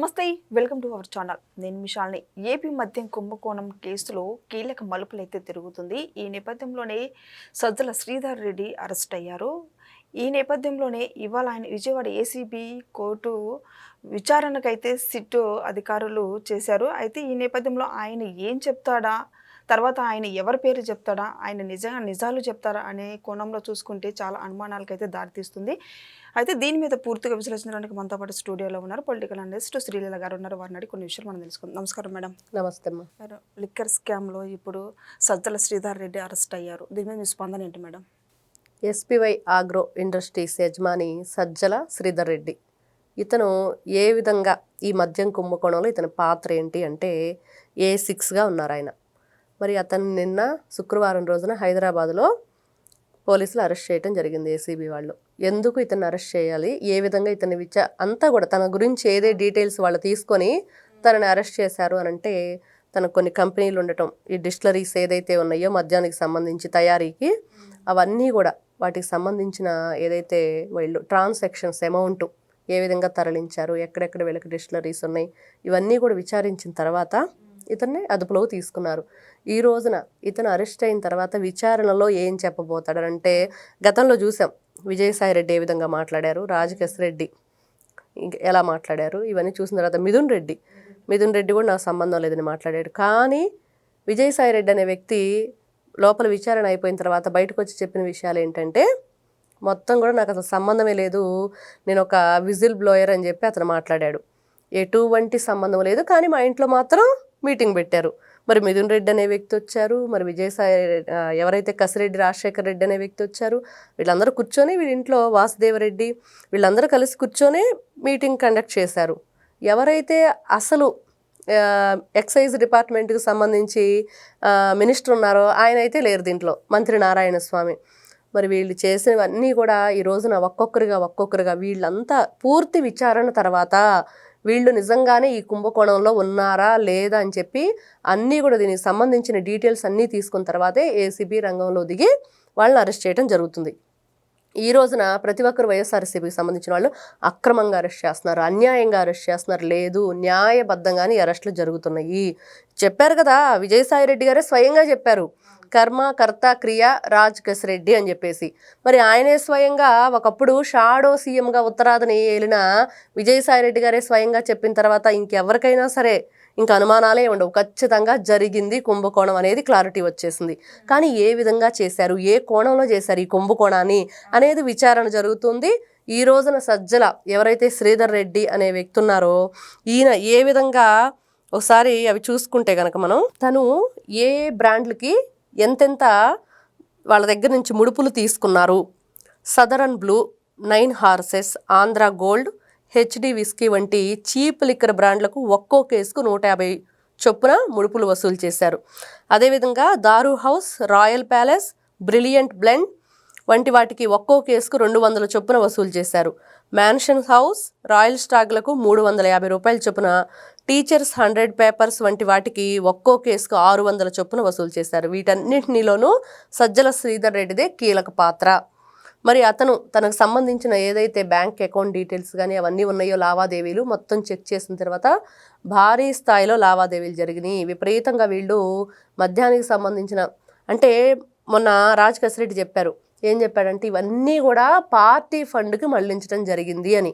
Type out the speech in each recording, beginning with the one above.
నమస్తే welcome to our channel. నేను మిషాల్ని AP మద్యం కుంభకోణం కేసులో కీలక మలుపులైతే తిరుగుతుంది. ఈ నేపథ్యంలోనే సజ్జల శ్రీధర్ రెడ్డి అరెస్ట్ అయ్యారు. ఈ నేపథ్యంలోనే ఇవాళ ఆయన విజయవాడ ఏసీబీ కోర్టు విచారణకైతే సిట్ అధికారులు చేశారు. అయితే ఈ నేపథ్యంలో ఆయన ఏం చెప్తాడా? తర్వాత ఆయన ఎవరి పేరు చెప్తాడా? ఆయన నిజంగా నిజాలు చెప్తారా? అనే కోణంలో చూసుకుంటే చాలా అనుమానాలకైతే దారితీస్తుంది. అయితే దీని మీద పూర్తిగా విశ్లేషించడానికి మనతో పాటు స్టూడియోలో ఉన్నారు పొలిటికల్ అనలిస్ట్ శ్రీలీల గారు ఉన్నారు. వారిని అడిగి కొన్ని విషయాలు మనం తెలుసుకుందాం. నమస్కారం మేడం. నమస్తే లిక్కర్ స్కామ్లో ఇప్పుడు సజ్జల శ్రీధర్ రెడ్డి అరెస్ట్ అయ్యారు. దీని మీద మీ స్పందన ఏంటి మేడం? ఎస్పీవై ఆగ్రో ఇండస్ట్రీస్ యజమాని సజ్జల శ్రీధర్ రెడ్డి. ఇతను ఏ విధంగా ఈ మద్యం కుంభకోణంలో ఇతని పాత్ర ఏంటి అంటే ఏ సిక్స్గా ఉన్నారు ఆయన. మరి అతను నిన్న శుక్రవారం రోజున హైదరాబాద్లో పోలీసులు అరెస్ట్ చేయడం జరిగింది ఏసీబీ వాళ్ళు. ఎందుకు ఇతను అరెస్ట్ చేయాలి? ఏ విధంగా ఇతన్ని విచా అంతా కూడా తన గురించి ఏదే డీటెయిల్స్ వాళ్ళు తీసుకొని తనని అరెస్ట్ చేశారు అని అంటే తన కొన్ని కంపెనీలు ఉండటం ఈ డిస్టిలరీస్ ఏదైతే ఉన్నాయో మద్యానికి సంబంధించి తయారీకి అవన్నీ కూడా వాటికి సంబంధించిన ఏదైతే వీళ్ళు ట్రాన్సాక్షన్స్ అమౌంట్ ఏ విధంగా తరలించారు ఎక్కడెక్కడ వీళ్ళకి డిస్టిలరీస్ ఉన్నాయి ఇవన్నీ కూడా విచారించిన తర్వాత ఇతన్ని అదుపులోకి తీసుకున్నారు. ఈ రోజున ఇతను అరెస్ట్ అయిన తర్వాత విచారణలో ఏం చెప్పబోతాడంటే గతంలో చూసాం విజయసాయి రెడ్డి ఏ విధంగా మాట్లాడారు రాజకేశ్ రెడ్డి ఎలా మాట్లాడారు ఇవన్నీ చూసిన తర్వాత మిథున్ రెడ్డి మిథున్ రెడ్డి కూడా నాకు సంబంధం లేదని మాట్లాడాడు. కానీ విజయసాయి రెడ్డి అనే వ్యక్తి లోపల విచారణ అయిపోయిన తర్వాత బయటకు వచ్చి చెప్పిన విషయాలు ఏంటంటే మొత్తం కూడా నాకు అసలు సంబంధమే లేదు నేను ఒక విజిల్ బ్లోయర్ అని చెప్పి అతను మాట్లాడాడు. ఎటువంటి సంబంధం లేదు కానీ మా ఇంట్లో మాత్రం మీటింగ్ పెట్టారు. మరి మిథున్ రెడ్డి అనే వ్యక్తి వచ్చారు. మరి విజయసాయి ఎవరైతే కసిరెడ్డి రాజశేఖర్ రెడ్డి అనే వ్యక్తి వచ్చారు వీళ్ళందరూ కూర్చొని వీళ్ళింట్లో వాసుదేవరెడ్డి వీళ్ళందరూ కలిసి కూర్చొని మీటింగ్ కండక్ట్ చేశారు. ఎవరైతే అసలు ఎక్సైజ్ డిపార్ట్మెంట్కి సంబంధించి మినిస్టర్ ఉన్నారో ఆయన అయితే లేరు దీంట్లో మంత్రి నారాయణ స్వామి మరి వీళ్ళు చేసినవన్నీ కూడా ఈ రోజున ఒక్కొక్కరుగా ఒక్కొక్కరుగా వీళ్ళంతా పూర్తి విచారణ తర్వాత వీళ్ళు నిజంగానే ఈ కుంభకోణంలో ఉన్నారా లేదా అని చెప్పి అన్నీ కూడా దీనికి సంబంధించిన డీటెయిల్స్ అన్నీ తీసుకున్న తర్వాతే ఏసీబీ రంగంలో దిగి వాళ్ళని అరెస్ట్ చేయడం జరుగుతుంది. ఈ రోజున ప్రతి ఒక్కరు వైఎస్ఆర్సీపీకి సంబంధించిన వాళ్ళు అక్రమంగా అరెస్ట్ చేస్తున్నారు అన్యాయంగా అరెస్ట్ చేస్తున్నారు. లేదు న్యాయబద్ధంగానే అరెస్టులు జరుగుతున్నాయి. చెప్పారు కదా విజయసాయి రెడ్డి గారే స్వయంగా చెప్పారు. కర్మ కర్త క్రియ రాజ్ రెడ్డి అని చెప్పేసి. మరి ఆయనే స్వయంగా ఒకప్పుడు షాడో సీఎంగా ఉత్తరాదిని ఏలిన విజయసాయి రెడ్డి గారే స్వయంగా చెప్పిన తర్వాత ఇంకెవరికైనా సరే ఇంకా అనుమానాలే ఉండవు. ఖచ్చితంగా జరిగింది కుంభకోణం అనేది క్లారిటీ వచ్చేసింది. కానీ ఏ విధంగా చేశారు? ఏ కోణంలో చేశారు ఈ కుంభకోణాన్ని అనేది విచారణ జరుగుతుంది. ఈ రోజున సజ్జల ఎవరైతే శ్రీధర్ రెడ్డి అనే వ్యక్తి ఉన్నారో ఈయన ఏ విధంగా ఒకసారి అవి చూసుకుంటే కనుక మనం తను ఏ బ్రాండ్లకి ఎంతెంత వాళ్ళ దగ్గర నుంచి ముడుపులు తీసుకున్నారు? Southern blue nine horses Andhra gold HD whisky వంటి చీప్ లిక్కర్ బ్రాండ్లకు ఒక్కో కేసుకు నూట యాభై చొప్పున ముడుపులు వసూలు చేశారు. అదేవిధంగా Daaru house royal palace brilliant blend వంటి వాటికి ఒక్కో కేసుకు రెండు వందల చొప్పున వసూలు చేశారు. మ్యాన్షన్ హౌస్ రాయల్ స్టాగ్లకు మూడు వందల యాభై రూపాయల చొప్పున టీచర్స్ హండ్రెడ్ పేపర్స్ వంటి వాటికి ఒక్కో కేసుకు ఆరు వందల చొప్పున వసూలు చేశారు. వీటన్నింటిలోనూ సజ్జల శ్రీధర్ రెడ్డిదే కీలక పాత్ర. మరి అతను తనకు సంబంధించిన ఏదైతే బ్యాంక్ అకౌంట్ డీటెయిల్స్ కానీ అవన్నీ ఉన్నాయో లావాదేవీలు మొత్తం చెక్ చేసిన తర్వాత భారీ స్థాయిలో లావాదేవీలు జరిగినాయి. విపరీతంగా వీళ్ళు మద్యానికి సంబంధించిన అంటే మొన్న రాజ్ కసిరెడ్డి చెప్పారు. ఏం చెప్పాడంటే ఇవన్నీ కూడా పార్టీ ఫండ్కి మళ్ళించడం జరిగింది అని.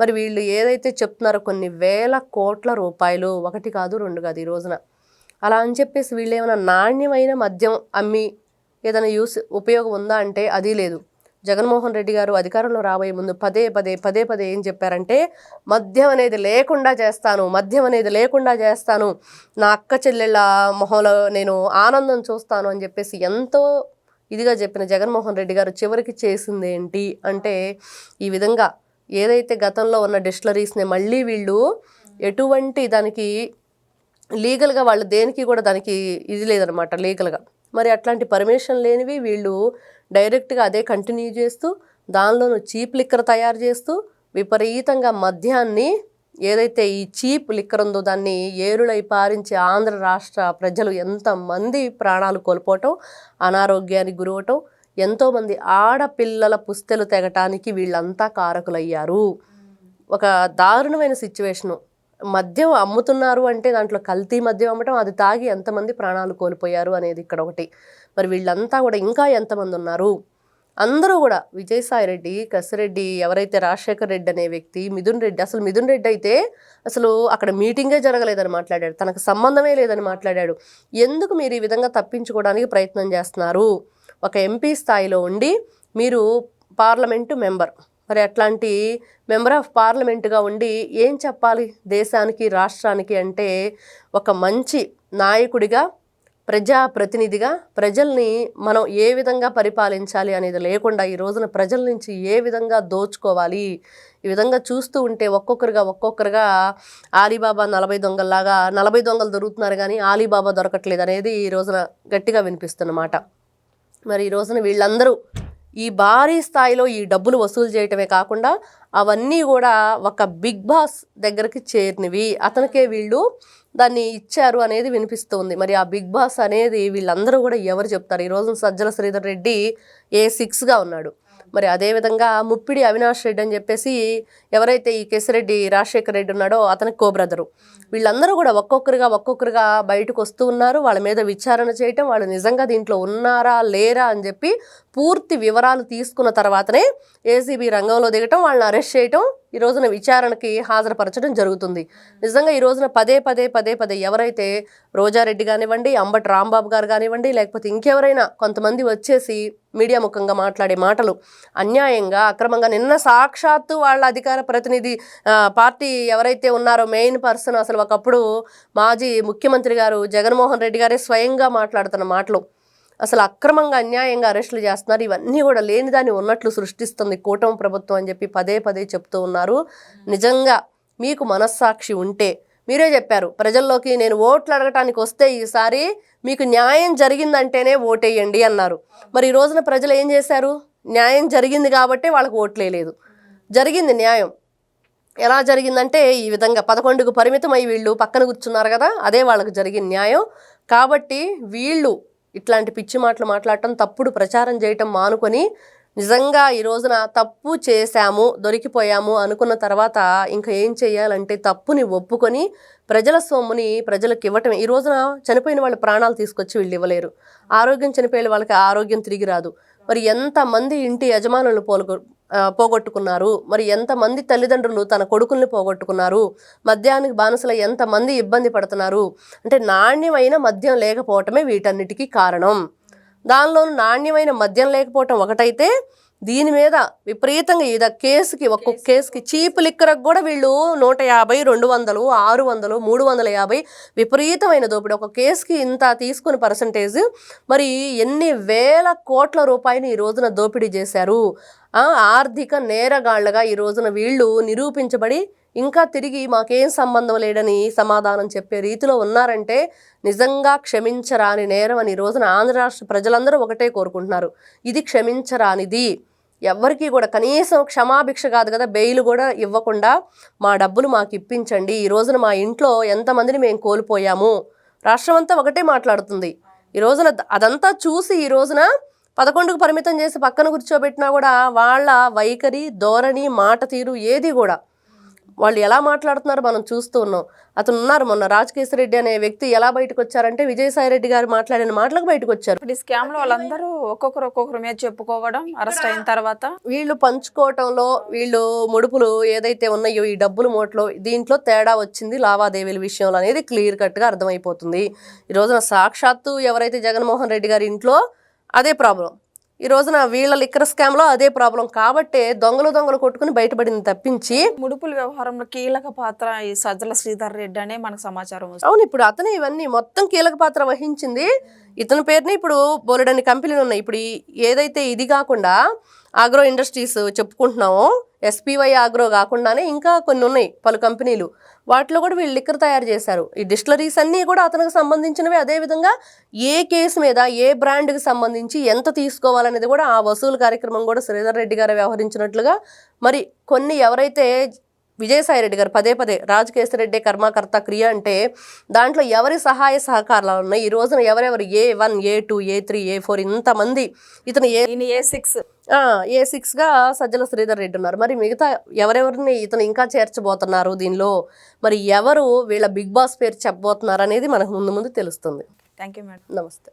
మరి వీళ్ళు ఏదైతే చెప్తున్నారో కొన్ని వేల కోట్ల రూపాయలు ఒకటి కాదు రెండు కాదు ఈ రోజున. అలా అని చెప్పేసి వీళ్ళు ఏమైనా నాణ్యమైన మద్యం అమ్మి ఏదైనా యూస్ ఉపయోగం ఉందా అంటే అది లేదు. జగన్మోహన్ రెడ్డి గారు అధికారంలో రాబోయే ముందు పదే పదే పదే పదే ఏం చెప్పారంటే మద్యం అనేది లేకుండా చేస్తాను మద్యం అనేది లేకుండా చేస్తాను. నా అక్క చెల్లెళ్ళ మొహంలో నేను ఆనందం చూస్తాను అని చెప్పేసి ఎంతో ఇదిగా చెప్పిన జగన్మోహన్ రెడ్డి గారు చివరికి చేసింది ఏంటి అంటే ఈ విధంగా ఏదైతే గతంలో ఉన్న డిస్టిలరీస్ని మళ్ళీ వీళ్ళు ఎటువంటి దానికి లీగల్గా వాళ్ళు దేనికి కూడా దానికి ఇది లేదనమాట లీగల్గా. మరి అట్లాంటి పర్మిషన్ లేనివి వీళ్ళు డైరెక్ట్గా అదే కంటిన్యూ చేస్తూ దానిలోనూ చీప్ లిక్కర్ తయారు చేస్తూ విపరీతంగా మద్యాన్ని ఏదైతే ఈ చీప్ లిక్కర్ ఉందో దాన్ని ఏరులై పారించే ఆంధ్ర రాష్ట్ర ప్రజలు ఎంతమంది ప్రాణాలు కోల్పోవటం అనారోగ్యానికి గురవటం ఎంతోమంది ఆడపిల్లల పుస్తెలు తెగటానికి వీళ్ళంతా కారకులయ్యారు. ఒక దారుణమైన సిచ్యువేషను. మద్యం అమ్ముతున్నారు అంటే దాంట్లో కల్తీ మద్యం అమ్మటం అది తాగి ఎంతమంది ప్రాణాలు కోల్పోయారు అనేది ఇక్కడ ఒకటి. మరి వీళ్ళంతా కూడా ఇంకా ఎంతమంది ఉన్నారు? అందరూ కూడా విజయసాయి రెడ్డి కసిరెడ్డి ఎవరైతే రాజశేఖర్ రెడ్డి అనే వ్యక్తి మిథున్ రెడ్డి అసలు మిథున్ రెడ్డి అయితే అసలు అక్కడ మీటింగే జరగలేదని మాట్లాడాడు. తనకు సంబంధమే లేదని మాట్లాడాడు. ఎందుకు మీరు ఈ విధంగా తప్పించుకోవడానికి ప్రయత్నం చేస్తున్నారు? ఒక ఎంపీ స్థాయిలో ఉండి మీరు పార్లమెంటు మెంబర్. మరి అట్లాంటి మెంబర్ ఆఫ్ పార్లమెంట్గా ఉండి ఏం చెప్పాలి దేశానికి రాష్ట్రానికి అంటే ఒక మంచి నాయకుడిగా ప్రజాప్రతినిధిగా ప్రజల్ని మనం ఏ విధంగా పరిపాలించాలి అనేది లేకుండా ఈ రోజున ప్రజల నుంచి ఏ విధంగా దోచుకోవాలి ఈ విధంగా చూస్తూ ఉంటే ఒక్కొక్కరుగా ఒక్కొక్కరుగా ఆలీబాబా నలభై దొంగల్లాగా నలభై దొంగలు దొరుకుతున్నారు కానీ ఆలీబాబా దొరకట్లేదు అనేది ఈ రోజున గట్టిగా వినిపిస్తున్నమాట మరి ఈ రోజున వీళ్ళందరూ ఈ భారీ స్థాయిలో ఈ డబ్బులు వసూలు చేయటమే కాకుండా అవన్నీ కూడా ఒక బిగ్ బాస్ దగ్గరికి చేరినవి. అతనికే వీళ్ళు దాన్ని ఇచ్చారు అనేది వినిపిస్తుంది. మరి ఆ బిగ్ బాస్ అనేది వీళ్ళందరూ కూడా ఎవరు చెప్తారు? ఈ రోజున సజ్జల శ్రీధర్ రెడ్డి ఏ సిక్స్గా ఉన్నాడు. మరి అదేవిధంగా ముప్పిడి అవినాష్ రెడ్డి అని చెప్పేసి ఎవరైతే ఈ కేసిరెడ్డి రాజశేఖర్ రెడ్డి ఉన్నాడో అతనికి కో బ్రదరు వీళ్ళందరూ కూడా ఒక్కొక్కరుగా ఒక్కొక్కరుగా బయటకు వస్తూ ఉన్నారు. వాళ్ళ మీద విచారణ చేయటం వాళ్ళు నిజంగా దీంట్లో ఉన్నారా లేరా అని చెప్పి పూర్తి వివరాలు తీసుకున్న తర్వాతనే ఏసీబీ రంగంలో దిగటం వాళ్ళని అరెస్ట్ చేయటం ఈ రోజున విచారణకి హాజరుపరచడం జరుగుతుంది. నిజంగా ఈ రోజున పదే పదే పదే పదే ఎవరైతే రోజారెడ్డి కానివ్వండి అంబటి రాంబాబు గారు కానివ్వండి లేకపోతే ఇంకెవరైనా కొంతమంది వచ్చేసి మీడియా ముఖంగా మాట్లాడే మాటలు అన్యాయంగా అక్రమంగా నిన్న సాక్షాత్తు వాళ్ళ అధికార ప్రతినిధి పార్టీ ఎవరైతే ఉన్నారో మెయిన్ పర్సన్ అసలు ఒకప్పుడు మాజీ ముఖ్యమంత్రి గారు జగన్మోహన్ రెడ్డి గారే స్వయంగా మాట్లాడుతున్న మాటలు. అసలు అక్రమంగా అన్యాయంగా అరెస్టులు చేస్తున్నారు. ఇవన్నీ కూడా లేనిదాన్ని ఉన్నట్లు సృష్టిస్తుంది కూటమి ప్రభుత్వం అని చెప్పి పదే పదే చెప్తూ ఉన్నారు. నిజంగా మీకు మనస్సాక్షి ఉంటే మీరే చెప్పారు. ప్రజల్లోకి నేను ఓట్లు అడగటానికి వస్తే ఈసారి మీకు న్యాయం జరిగిందంటేనే ఓటేయండి అన్నారు. మరి ఈ రోజున ప్రజలు ఏం చేశారు? న్యాయం జరిగింది కాబట్టి వాళ్ళకి ఓట్లేదు జరిగింది న్యాయం. ఎలా జరిగిందంటే ఈ విధంగా పదకొండుకు పరిమితం అయి వీళ్ళు పక్కన కూర్చున్నారు కదా అదే వాళ్ళకి జరిగిన న్యాయం. కాబట్టి వీళ్ళు ఇట్లాంటి పిచ్చి మాటలు మాట్లాడటం తప్పుడు ప్రచారం చేయటం మానుకొని నిజంగా ఈ రోజున తప్పు చేశాము దొరికిపోయాము అనుకున్న తర్వాత ఇంకా ఏం చేయాలంటే తప్పుని ఒప్పుకొని ప్రజల సొమ్ముని ప్రజలకు ఇవ్వటం ఈ రోజున చనిపోయిన వాళ్ళ ప్రాణాలు తీసుకొచ్చి వీళ్ళు ఇవ్వలేరు. ఆరోగ్యం చనిపోయిన వాళ్ళకి ఆరోగ్యం తిరిగి రాదు. మరి ఎంతమంది ఇంటి యజమానులు పోలుగొ పోగొట్టుకున్నారు. మరి ఎంతమంది తల్లిదండ్రులు తన కొడుకుల్ని పోగొట్టుకున్నారు? మద్యానికి బానిసలు ఎంతమంది ఇబ్బంది పడుతున్నారు? అంటే నాణ్యమైన మద్యం లేకపోవటమే వీటన్నిటికీ కారణం. దానిలోనూ నాణ్యమైన మద్యం లేకపోవటం ఒకటైతే దీని మీద విపరీతంగా ఇద కేసుకి ఒక్కొక్క కేసుకి చీపు లిక్కరకు కూడా వీళ్ళు నూట యాభై రెండు వందలు ఆరు వందలు మూడు వందల యాభై విపరీతమైన దోపిడీ. ఒక కేసుకి ఇంత తీసుకుని పర్సంటేజ్ మరి ఎన్ని వేల కోట్ల రూపాయలు ఈ రోజున దోపిడీ చేశారు? ఆర్థిక నేరగాళ్ళుగా ఈ రోజున వీళ్ళు నిరూపించబడి ఇంకా తిరిగి మాకేం సంబంధం లేడని సమాధానం చెప్పే రీతిలో ఉన్నారంటే నిజంగా క్షమించరాని నేరం అని ఈ రోజున ఆంధ్ర రాష్ట్ర ప్రజలందరూ ఒకటే కోరుకుంటున్నారు. ఇది క్షమించరానిది. ఎవ్వరికీ కూడా కనీసం క్షమాభిక్ష కాదు కదా బెయిల్ కూడా ఇవ్వకుండా మా డబ్బులు మాకు ఇప్పించండి. ఈ రోజున మా ఇంట్లో ఎంతమందిని మేము కోల్పోయాము? రాష్ట్రం అంతా ఒకటే మాట్లాడుతుంది. ఈ రోజున అదంతా చూసి ఈ రోజున పదకొండుకు పరిమితం చేసి పక్కన కూర్చోబెట్టినా కూడా వాళ్ళ వైఖరి ధోరణి మాట తీరు ఏది కూడా. వాళ్ళు ఎలా మాట్లాడుతున్నారో మనం చూస్తూ ఉన్నాం. అతను ఉన్నారు మొన్న రాజకేశ్వర రెడ్డి అనే వ్యక్తి ఎలా బయటకు వచ్చారంటే విజయసాయి రెడ్డి గారు మాట్లాడిన మాటలకు బయటకు వచ్చారు ఇప్పుడు ఈ స్కామ్లో వాళ్ళందరూ ఒక్కొక్కరు ఒక్కొక్కరి మీద చెప్పుకోవడం అరెస్ట్ అయిన తర్వాత? వీళ్ళు పంచుకోవటంలో వీళ్ళు ముడుపులు ఏదైతే ఉన్నాయో ఈ డబ్బులు మూటలో దీంట్లో తేడా వచ్చింది లావాదేవీల విషయంలో అనేది క్లియర్ కట్గా అర్థమైపోతుంది. ఈ రోజున సాక్షాత్తు ఎవరైతే జగన్మోహన్ రెడ్డి గారి ఇంట్లో అదే ప్రాబ్లం ఈ రోజున వీళ్ళ లిక్కర్ స్కామ్లో అదే ప్రాబ్లం కాబట్టే దొంగలు దొంగలు కొట్టుకుని బయటపడింది తప్పించి ముడుపుల వ్యవహారంలో కీలక పాత్ర ఈ సజ్జల శ్రీధర్ రెడ్డి అనే మనకు సమాచారం అవును ఇప్పుడు అతనే ఇవన్నీ మొత్తం కీలక పాత్ర వహించింది. ఇతని పేరుని ఇప్పుడు బోలెడన్ని కంపెనీలు ఉన్నాయి. ఇప్పుడు ఏదైతే ఇది కాకుండా ఆగ్రో ఇండస్ట్రీస్ చెప్పుకుంటున్నామో. ఎస్పీవై ఆగ్రో కాకుండానే ఇంకా కొన్ని ఉన్నాయి పలు కంపెనీలు. వాటిలో కూడా వీళ్ళు లిక్కర్ తయారు చేశారు. ఈ డిస్టిలరీస్ అన్నీ కూడా అతనికి సంబంధించినవి. అదేవిధంగా ఏ కేసు మీద ఏ బ్రాండ్కి సంబంధించి ఎంత తీసుకోవాలనేది కూడా ఆ వసూలు కార్యక్రమం కూడా శ్రీధర్ రెడ్డి గారు వ్యవహరించినట్లుగా మరి కొన్ని ఎవరైతే విజయసాయి రెడ్డి గారు పదే పదే రాజకేశ్వర కర్మకర్త క్రియ అంటే దాంట్లో ఎవరి సహాయ సహకారాలు ఉన్నాయి? ఈ రోజున ఎవరెవరు? A one A two A three A four ఇంతమంది ఇతను ఏ ఏ సిక్స్. ఏ సిక్స్గా సజ్జల శ్రీధర్ రెడ్డి ఉన్నారు. మరి మిగతా ఎవరెవరిని ఇతను ఇంకా చేర్చబోతున్నారు దీనిలో? మరి ఎవరు వీళ్ళ బిగ్ బాస్ పేరు చెప్పబోతున్నారు అనేది మనకు ముందు ముందు తెలుస్తుంది. Thank you madam. నమస్తే.